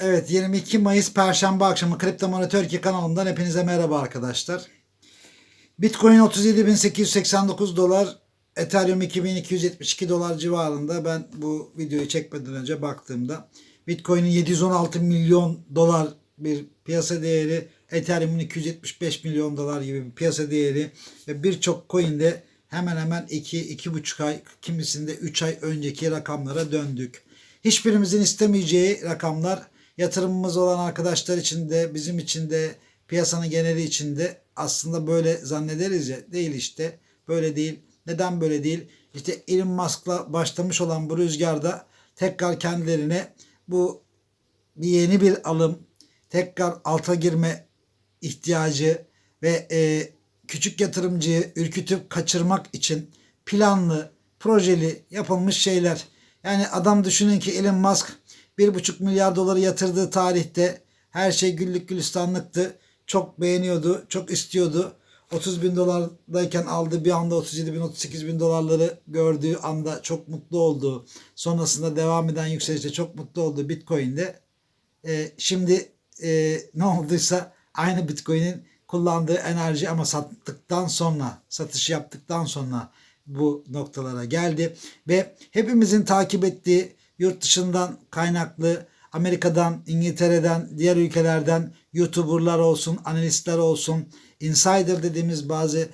Evet 22 Mayıs Perşembe akşamı Kripto Money Türkiye kanalımdan hepinize merhaba arkadaşlar. Bitcoin 37.889 dolar, Ethereum 2272 dolar civarında ben bu videoyu çekmeden önce baktığımda Bitcoin'in 716 milyon dolar bir piyasa değeri, Ethereum'un 275 milyon dolar gibi bir piyasa değeri ve birçok coin'de hemen hemen 2 2,5 ay kimisinde 3 ay önceki rakamlara döndük. Hiçbirimizin istemeyeceği rakamlar yatırımımız olan arkadaşlar için de bizim için de piyasanın geneli için de aslında böyle zannederiz ya değil işte böyle değil. Neden böyle değil? İşte Elon Musk'la başlamış olan bu rüzgarda tekrar kendilerine bu bir yeni bir alım, tekrar alta girme ihtiyacı ve e, küçük yatırımcıyı ürkütüp kaçırmak için planlı, projeli yapılmış şeyler. Yani adam düşünün ki Elon Musk 1,5 milyar doları yatırdığı tarihte her şey güllük gülistanlıktı. Çok beğeniyordu, çok istiyordu. 30 bin dolardayken aldığı bir anda 37 bin 38 bin dolarları gördüğü anda çok mutlu oldu. Sonrasında devam eden yükselişte çok mutlu oldu Bitcoin'de. Ee, şimdi e, ne olduysa aynı Bitcoin'in kullandığı enerji ama sattıktan sonra, satış yaptıktan sonra bu noktalara geldi. Ve hepimizin takip ettiği yurt dışından kaynaklı Amerika'dan, İngiltere'den, diğer ülkelerden YouTuber'lar olsun, analistler olsun, insider dediğimiz bazı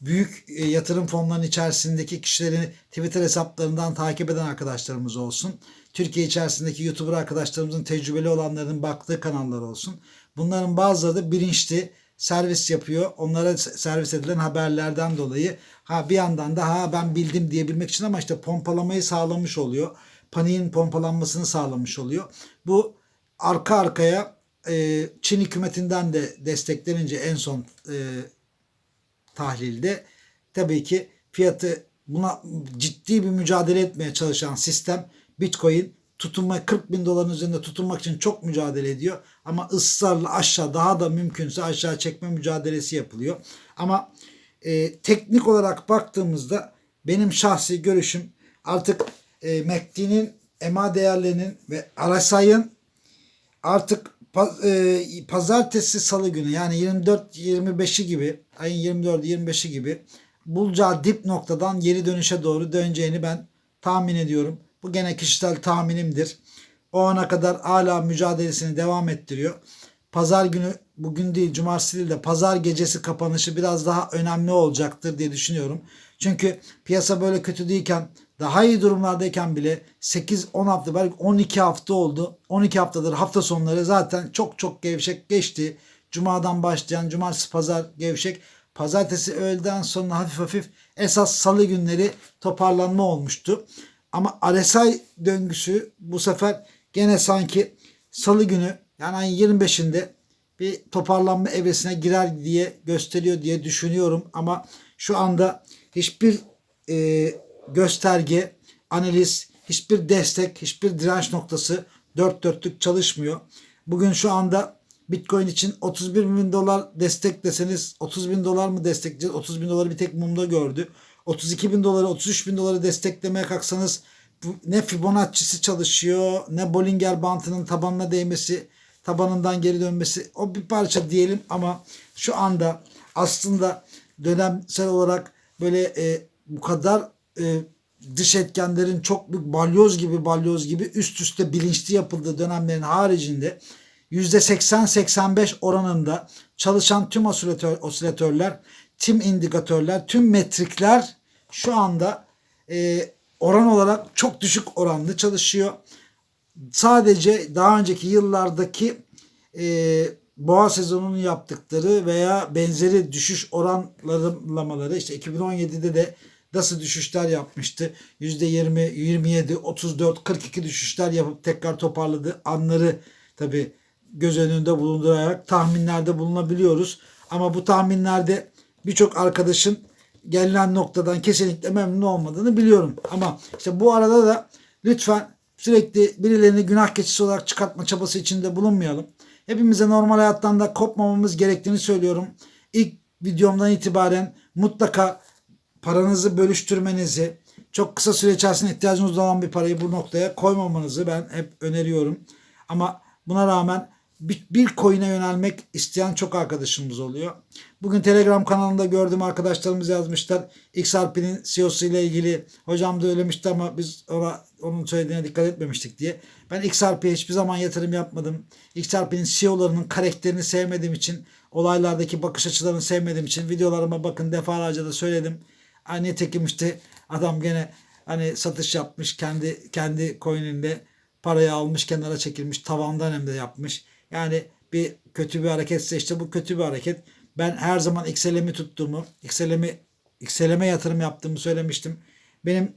büyük e, yatırım fonlarının içerisindeki kişilerin Twitter hesaplarından takip eden arkadaşlarımız olsun. Türkiye içerisindeki YouTuber arkadaşlarımızın tecrübeli olanların baktığı kanallar olsun. Bunların bazıları da bilinçli servis yapıyor. Onlara servis edilen haberlerden dolayı ha bir yandan da ha ben bildim diyebilmek için ama işte pompalamayı sağlamış oluyor. Paniğin pompalanmasını sağlamış oluyor. Bu arka arkaya e, Çin hükümetinden de desteklenince en son e, tahlilde tabii ki fiyatı buna ciddi bir mücadele etmeye çalışan sistem Bitcoin tutunma 40 bin doların üzerinde tutunmak için çok mücadele ediyor. Ama ısrarla aşağı daha da mümkünse aşağı çekme mücadelesi yapılıyor. Ama e, teknik olarak baktığımızda benim şahsi görüşüm artık e, MACD'nin EMA değerlerinin ve RSI'ın artık e, pazartesi salı günü yani 24-25'i gibi ayın 24-25'i gibi bulacağı dip noktadan geri dönüşe doğru döneceğini ben tahmin ediyorum. Bu gene kişisel tahminimdir. O ana kadar hala mücadelesini devam ettiriyor. Pazar günü bugün değil cumartesi değil de pazar gecesi kapanışı biraz daha önemli olacaktır diye düşünüyorum. Çünkü piyasa böyle kötü değilken daha iyi durumlardayken bile 8-10 hafta belki 12 hafta oldu. 12 haftadır hafta sonları zaten çok çok gevşek geçti. Cuma'dan başlayan cumartesi pazar gevşek. Pazartesi öğleden sonra hafif hafif esas salı günleri toparlanma olmuştu. Ama RSI döngüsü bu sefer gene sanki salı günü yani ayın 25'inde bir toparlanma evresine girer diye gösteriyor diye düşünüyorum. Ama şu anda hiçbir e, gösterge, analiz, hiçbir destek, hiçbir direnç noktası dört dörtlük çalışmıyor. Bugün şu anda Bitcoin için 31 bin dolar destek deseniz 30 bin dolar mı destekleyeceğiz? 30 bin doları bir tek mumda gördü. 32 bin doları 33 bin doları desteklemeye kalksanız ne Fibonacci'si çalışıyor ne Bollinger Bantı'nın tabanına değmesi tabanından geri dönmesi o bir parça diyelim ama şu anda aslında dönemsel olarak böyle e, bu kadar e, dış etkenlerin çok büyük balyoz gibi balyoz gibi üst üste bilinçli yapıldığı dönemlerin haricinde %80-85 oranında çalışan tüm osilatör, osilatörler, tüm indikatörler, tüm metrikler şu anda e, oran olarak çok düşük oranlı çalışıyor. Sadece daha önceki yıllardaki e, boğa sezonunun yaptıkları veya benzeri düşüş oranlamaları işte 2017'de de nasıl düşüşler yapmıştı? %20, 27, 34, 42 düşüşler yapıp tekrar toparladı anları tabi göz önünde bulundurarak tahminlerde bulunabiliyoruz. Ama bu tahminlerde birçok arkadaşın gelinen noktadan kesinlikle memnun olmadığını biliyorum. Ama işte bu arada da lütfen sürekli birilerini günah keçisi olarak çıkartma çabası içinde bulunmayalım. Hepimize normal hayattan da kopmamamız gerektiğini söylüyorum. İlk videomdan itibaren mutlaka paranızı bölüştürmenizi, çok kısa süre içerisinde ihtiyacınız olan bir parayı bu noktaya koymamanızı ben hep öneriyorum. Ama Buna rağmen bir, bir coin'e yönelmek isteyen çok arkadaşımız oluyor. Bugün Telegram kanalında gördüğüm arkadaşlarımız yazmışlar. XRP'nin CEO'su ile ilgili hocam da öylemişti ama biz ona, onun söylediğine dikkat etmemiştik diye. Ben XRP'ye hiçbir zaman yatırım yapmadım. XRP'nin CEO'larının karakterini sevmediğim için, olaylardaki bakış açılarını sevmediğim için videolarıma bakın defalarca da söyledim. Hani nitekim işte adam gene hani satış yapmış kendi kendi coin'inde parayı almış kenara çekilmiş tavandan hem de yapmış. Yani bir kötü bir hareketse işte bu kötü bir hareket. Ben her zaman XLM'i tuttuğumu, XLM'i XLM'e yatırım yaptığımı söylemiştim. Benim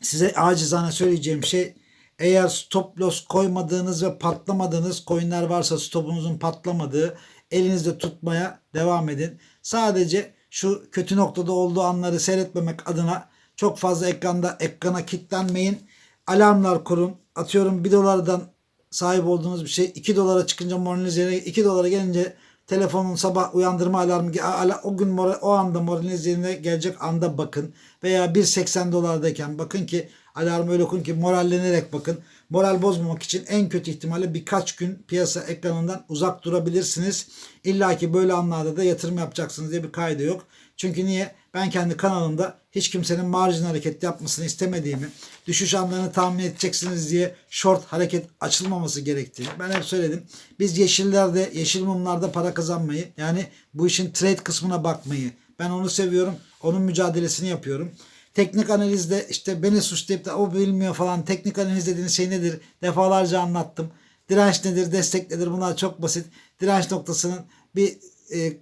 size acizane söyleyeceğim şey eğer stop loss koymadığınız ve patlamadığınız coinler varsa stopunuzun patlamadığı elinizde tutmaya devam edin. Sadece şu kötü noktada olduğu anları seyretmemek adına çok fazla ekranda ekrana kilitlenmeyin. Alarmlar kurun. Atıyorum 1 dolardan sahip olduğunuz bir şey 2 dolara çıkınca moraliniz yerine 2 dolara gelince telefonun sabah uyandırma alarmı ala- o gün moral, o anda moraliniz yerine gelecek anda bakın veya 1.80 dolardayken bakın ki alarmı öyle kurun ki morallenerek bakın. Moral bozmamak için en kötü ihtimalle birkaç gün piyasa ekranından uzak durabilirsiniz. İlla ki böyle anlarda da yatırım yapacaksınız diye bir kaydı yok. Çünkü niye? Ben kendi kanalımda hiç kimsenin marjin hareket yapmasını istemediğimi, düşüş anlarını tahmin edeceksiniz diye short hareket açılmaması gerektiğini ben hep söyledim. Biz yeşillerde, yeşil mumlarda para kazanmayı yani bu işin trade kısmına bakmayı ben onu seviyorum. Onun mücadelesini yapıyorum. Teknik analizde işte beni suçlayıp da o bilmiyor falan teknik analiz dediğiniz şey nedir? Defalarca anlattım. Direnç nedir, destek nedir? Bunlar çok basit. Direnç noktasının bir e,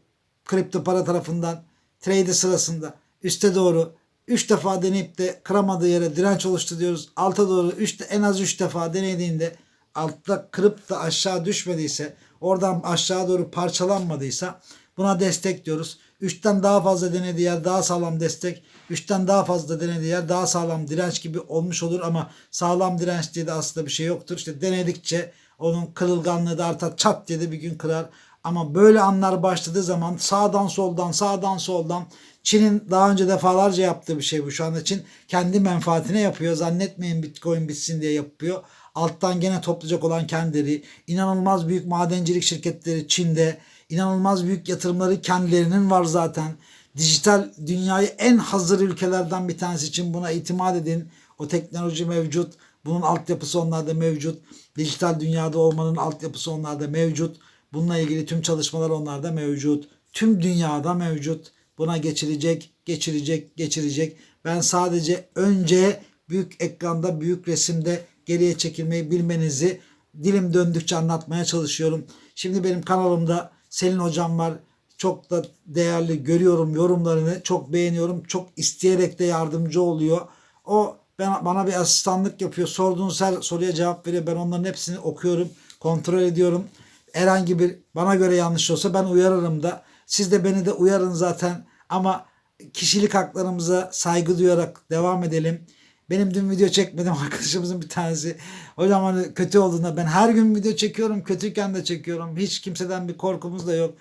kripto para tarafından trade sırasında üste doğru 3 defa deneyip de kıramadığı yere direnç oluştu diyoruz. Alta doğru 3 en az 3 defa denediğinde altta kırıp da aşağı düşmediyse oradan aşağı doğru parçalanmadıysa buna destek diyoruz. 3'ten daha fazla denediği yer daha sağlam destek. 3'ten daha fazla denediği yer daha sağlam direnç gibi olmuş olur ama sağlam direnç diye de aslında bir şey yoktur. İşte denedikçe onun kırılganlığı da artar. Çat diye de bir gün kırar. Ama böyle anlar başladığı zaman sağdan soldan sağdan soldan Çin'in daha önce defalarca yaptığı bir şey bu şu anda Çin kendi menfaatine yapıyor. Zannetmeyin Bitcoin bitsin diye yapıyor. Alttan gene toplayacak olan kendileri, inanılmaz büyük madencilik şirketleri Çin'de, inanılmaz büyük yatırımları kendilerinin var zaten. Dijital dünyayı en hazır ülkelerden bir tanesi için buna itimat edin. O teknoloji mevcut. Bunun altyapısı onlarda mevcut. Dijital dünyada olmanın altyapısı onlarda mevcut. Bununla ilgili tüm çalışmalar onlarda mevcut. Tüm dünyada mevcut. Buna geçirecek, geçirecek, geçirecek. Ben sadece önce büyük ekranda, büyük resimde geriye çekilmeyi bilmenizi dilim döndükçe anlatmaya çalışıyorum. Şimdi benim kanalımda Selin hocam var. Çok da değerli görüyorum yorumlarını. Çok beğeniyorum. Çok isteyerek de yardımcı oluyor. O ben, bana bir asistanlık yapıyor. Sorduğunuz her soruya cevap veriyor. Ben onların hepsini okuyorum. Kontrol ediyorum. Herhangi bir bana göre yanlış olsa ben uyarırım da. Siz de beni de uyarın zaten. Ama kişilik haklarımıza saygı duyarak devam edelim. Benim dün video çekmedim arkadaşımızın bir tanesi. Hocam hani kötü olduğunda ben her gün video çekiyorum. Kötüyken de çekiyorum. Hiç kimseden bir korkumuz da yok.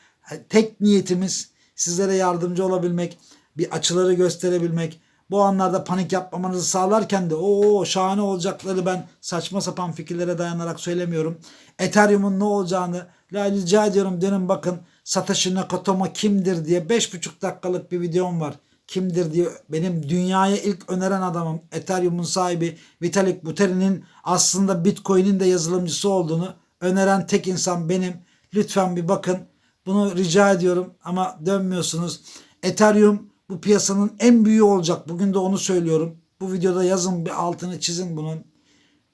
Tek niyetimiz sizlere yardımcı olabilmek. Bir açıları gösterebilmek. Bu anlarda panik yapmamanızı sağlarken de o şahane olacakları ben saçma sapan fikirlere dayanarak söylemiyorum. Ethereum'un ne olacağını rica ediyorum dönün bakın Satoshi Nakamoto kimdir diye 5,5 dakikalık bir videom var. Kimdir diye benim dünyaya ilk öneren adamım Ethereum'un sahibi Vitalik Buterin'in aslında Bitcoin'in de yazılımcısı olduğunu öneren tek insan benim. Lütfen bir bakın. Bunu rica ediyorum ama dönmüyorsunuz. Ethereum bu piyasanın en büyüğü olacak. Bugün de onu söylüyorum. Bu videoda yazın bir altını çizin bunun.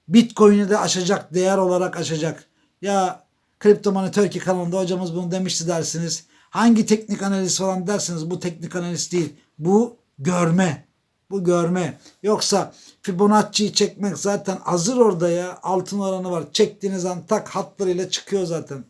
Bitcoin'i de aşacak, değer olarak aşacak. Ya Kripto Money kanalında hocamız bunu demişti dersiniz. Hangi teknik analiz falan dersiniz bu teknik analiz değil. Bu görme. Bu görme. Yoksa Fibonacci'yi çekmek zaten hazır orada ya. Altın oranı var. Çektiğiniz an tak hatlarıyla çıkıyor zaten.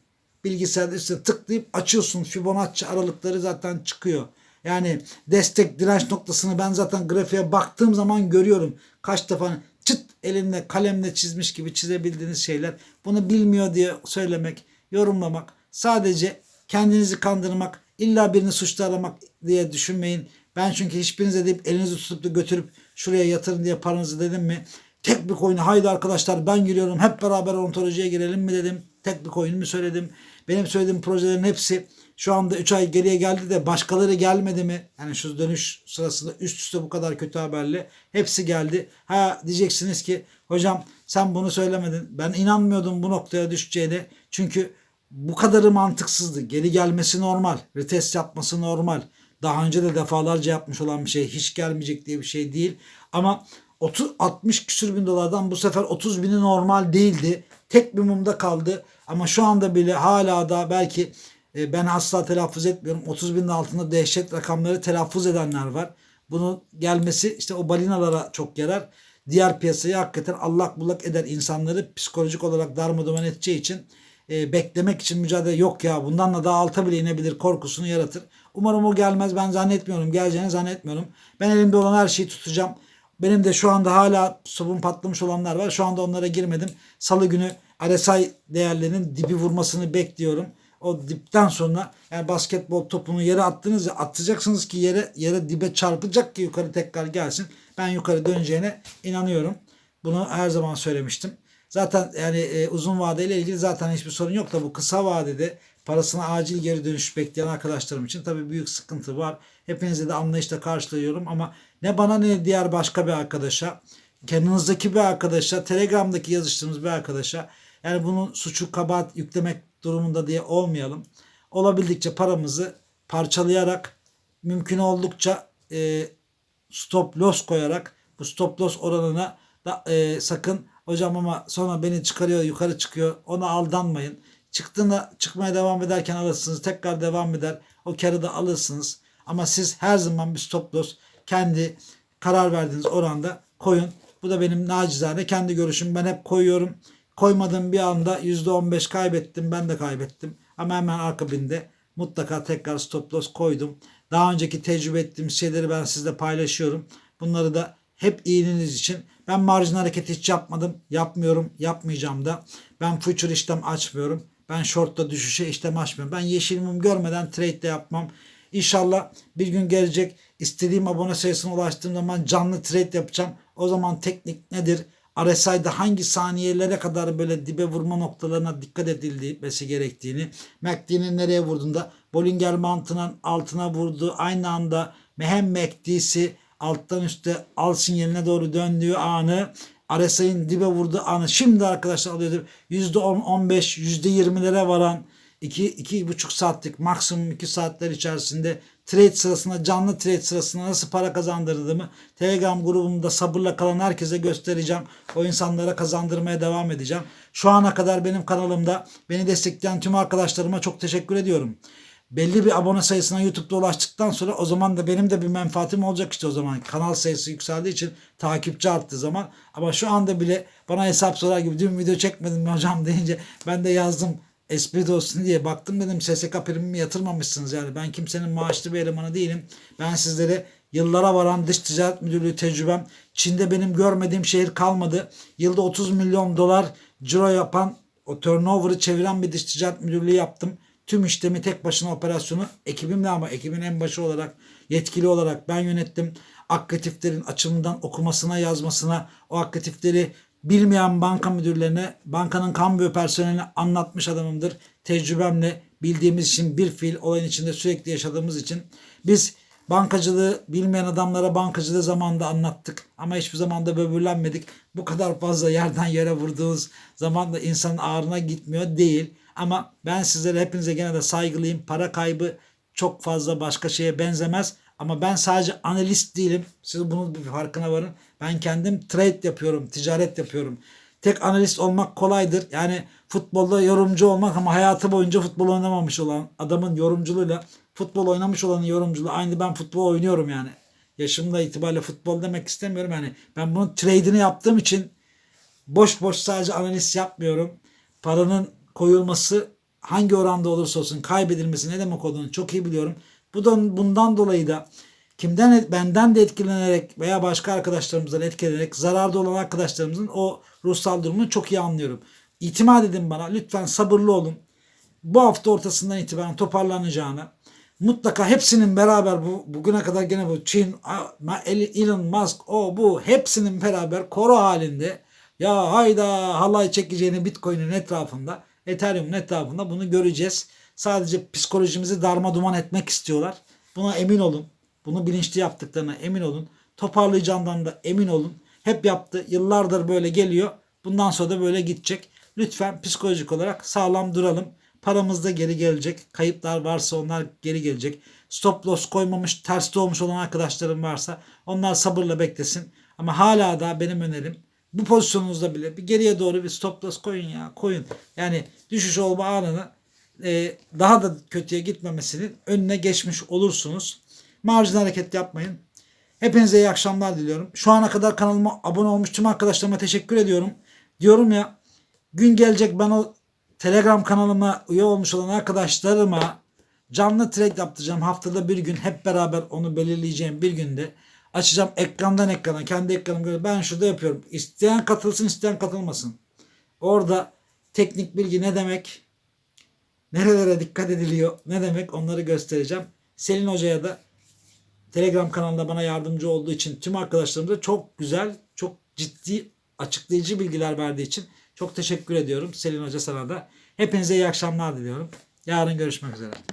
Bilgisayarda üstüne tıklayıp açıyorsun. Fibonacci aralıkları zaten çıkıyor. Yani destek direnç noktasını ben zaten grafiğe baktığım zaman görüyorum. Kaç defa çıt elinle kalemle çizmiş gibi çizebildiğiniz şeyler. Bunu bilmiyor diye söylemek, yorumlamak, sadece kendinizi kandırmak, illa birini suçlalamak diye düşünmeyin. Ben çünkü hiçbirinize deyip elinizi tutup da götürüp şuraya yatırın diye paranızı dedim mi? Tek bir coin'e haydi arkadaşlar ben giriyorum hep beraber ontolojiye girelim mi dedim. Tek bir coin'imi söyledim. Benim söylediğim projelerin hepsi şu anda 3 ay geriye geldi de başkaları gelmedi mi? Yani şu dönüş sırasında üst üste bu kadar kötü haberle hepsi geldi. Ha diyeceksiniz ki hocam sen bunu söylemedin. Ben inanmıyordum bu noktaya düşeceğine. Çünkü bu kadarı mantıksızdı. Geri gelmesi normal. Retest yapması normal. Daha önce de defalarca yapmış olan bir şey. Hiç gelmeyecek diye bir şey değil. Ama 30, 60 küsür bin dolardan bu sefer 30 bini normal değildi. Tek bir mumda kaldı. Ama şu anda bile hala da belki e, ben asla telaffuz etmiyorum. 30 binin altında dehşet rakamları telaffuz edenler var. Bunun gelmesi işte o balinalara çok yarar. Diğer piyasayı hakikaten allak bullak eder. insanları psikolojik olarak darmadağın edeceği için e, beklemek için mücadele yok ya bundan da daha alta bile inebilir korkusunu yaratır. Umarım o gelmez. Ben zannetmiyorum. Geleceğini zannetmiyorum. Ben elimde olan her şeyi tutacağım. Benim de şu anda hala sobun patlamış olanlar var. Şu anda onlara girmedim. Salı günü RSI değerlerinin dibi vurmasını bekliyorum. O dipten sonra yani basketbol topunu yere attınız ya atacaksınız ki yere yere dibe çarpacak ki yukarı tekrar gelsin. Ben yukarı döneceğine inanıyorum. Bunu her zaman söylemiştim. Zaten yani e, uzun vadeyle ilgili zaten hiçbir sorun yok da bu kısa vadede parasına acil geri dönüş bekleyen arkadaşlarım için tabii büyük sıkıntı var. Hepinize de anlayışla karşılıyorum ama ne bana ne diğer başka bir arkadaşa, kendinizdeki bir arkadaşa, Telegram'daki yazıştığımız bir arkadaşa yani bunun suçu kabahat yüklemek durumunda diye olmayalım. Olabildikçe paramızı parçalayarak mümkün oldukça e, stop loss koyarak bu stop loss oranına da e, sakın hocam ama sonra beni çıkarıyor yukarı çıkıyor ona aldanmayın. Çıktığında çıkmaya devam ederken alırsınız tekrar devam eder o karı da alırsınız. Ama siz her zaman bir stop loss kendi karar verdiğiniz oranda koyun. Bu da benim nacizane kendi görüşüm. Ben hep koyuyorum. Koymadığım bir anda %15 kaybettim. Ben de kaybettim. Ama hemen akabinde mutlaka tekrar stop loss koydum. Daha önceki tecrübe ettiğim şeyleri ben sizle paylaşıyorum. Bunları da hep iyiliğiniz için. Ben marjin hareketi hiç yapmadım. Yapmıyorum. Yapmayacağım da. Ben future işlem açmıyorum. Ben short'ta düşüşe işlem açmıyorum. Ben yeşil mum görmeden trade de yapmam. İnşallah bir gün gelecek istediğim abone sayısına ulaştığım zaman canlı trade yapacağım. O zaman teknik nedir? RSI'da hangi saniyelere kadar böyle dibe vurma noktalarına dikkat edilmesi gerektiğini, MACD'nin nereye vurduğunda Bollinger mantığının altına vurduğu aynı anda hem MACD'si alttan üstte al sinyaline doğru döndüğü anı RSI'nin dibe vurduğu anı şimdi arkadaşlar alıyordur. %10, 15, %20'lere varan 2 iki, buçuk saatlik maksimum 2 saatler içerisinde trade sırasında canlı trade sırasında nasıl para kazandırdığımı Telegram grubumda sabırla kalan herkese göstereceğim. O insanlara kazandırmaya devam edeceğim. Şu ana kadar benim kanalımda beni destekleyen tüm arkadaşlarıma çok teşekkür ediyorum. Belli bir abone sayısına YouTube'da ulaştıktan sonra o zaman da benim de bir menfaatim olacak işte o zaman. Kanal sayısı yükseldiği için takipçi arttığı zaman. Ama şu anda bile bana hesap sorar gibi dün video çekmedim hocam deyince ben de yazdım espri olsun diye baktım dedim SSK primimi yatırmamışsınız yani ben kimsenin maaşlı bir elemanı değilim. Ben sizlere yıllara varan dış ticaret müdürlüğü tecrübem Çin'de benim görmediğim şehir kalmadı. Yılda 30 milyon dolar ciro yapan o turnover'ı çeviren bir dış ticaret müdürlüğü yaptım. Tüm işlemi tek başına operasyonu ekibimle ama ekibin en başı olarak yetkili olarak ben yönettim. Aktiflerin açımından okumasına yazmasına o aktifleri bilmeyen banka müdürlerine, bankanın kambiyo personeline anlatmış adamımdır. Tecrübemle bildiğimiz için bir fiil olayın içinde sürekli yaşadığımız için biz bankacılığı bilmeyen adamlara bankacılığı zamanında anlattık. Ama hiçbir zaman da böbürlenmedik. Bu kadar fazla yerden yere vurduğunuz zaman da insanın ağrına gitmiyor değil. Ama ben sizlere hepinize gene de saygılıyım. Para kaybı çok fazla başka şeye benzemez. Ama ben sadece analist değilim. Siz bunun bir farkına varın. Ben kendim trade yapıyorum, ticaret yapıyorum. Tek analist olmak kolaydır. Yani futbolda yorumcu olmak ama hayatı boyunca futbol oynamamış olan adamın yorumculuğuyla futbol oynamış olanın yorumculuğu aynı ben futbol oynuyorum yani. Yaşımda itibariyle futbol demek istemiyorum yani. Ben bunun trade'ini yaptığım için boş boş sadece analiz yapmıyorum. Paranın koyulması hangi oranda olursa olsun kaybedilmesi ne demek olduğunu çok iyi biliyorum. Bu da bundan dolayı da kimden benden de etkilenerek veya başka arkadaşlarımızdan etkilenerek zararda olan arkadaşlarımızın o ruhsal durumunu çok iyi anlıyorum. İtimat edin bana. Lütfen sabırlı olun. Bu hafta ortasından itibaren toparlanacağını, mutlaka hepsinin beraber bu bugüne kadar gene bu Çin, Elon Musk, o bu hepsinin beraber koro halinde ya hayda halay çekeceğini Bitcoin'in etrafında, Ethereum'un etrafında bunu göreceğiz. Sadece psikolojimizi darma duman etmek istiyorlar. Buna emin olun. Bunu bilinçli yaptıklarına emin olun. Toparlayacağından da emin olun. Hep yaptı. Yıllardır böyle geliyor. Bundan sonra da böyle gidecek. Lütfen psikolojik olarak sağlam duralım. Paramız da geri gelecek. Kayıplar varsa onlar geri gelecek. Stop loss koymamış, terste olmuş olan arkadaşlarım varsa onlar sabırla beklesin. Ama hala da benim önerim bu pozisyonunuzda bile bir geriye doğru bir stop loss koyun ya koyun. Yani düşüş olma anını e, daha da kötüye gitmemesinin önüne geçmiş olursunuz. Marjin hareket yapmayın. Hepinize iyi akşamlar diliyorum. Şu ana kadar kanalıma abone olmuş tüm arkadaşlarıma teşekkür ediyorum. Diyorum ya gün gelecek ben o Telegram kanalıma üye olmuş olan arkadaşlarıma canlı trade yaptıracağım. Haftada bir gün hep beraber onu belirleyeceğim bir günde. Açacağım ekrandan ekrana kendi ekranım göre ben şurada yapıyorum. İsteyen katılsın isteyen katılmasın. Orada teknik bilgi ne demek? Nerelere dikkat ediliyor? Ne demek? Onları göstereceğim. Selin Hoca'ya da Telegram kanalında bana yardımcı olduğu için tüm arkadaşlarımıza çok güzel, çok ciddi açıklayıcı bilgiler verdiği için çok teşekkür ediyorum. Selin Hoca sana da. Hepinize iyi akşamlar diliyorum. Yarın görüşmek üzere.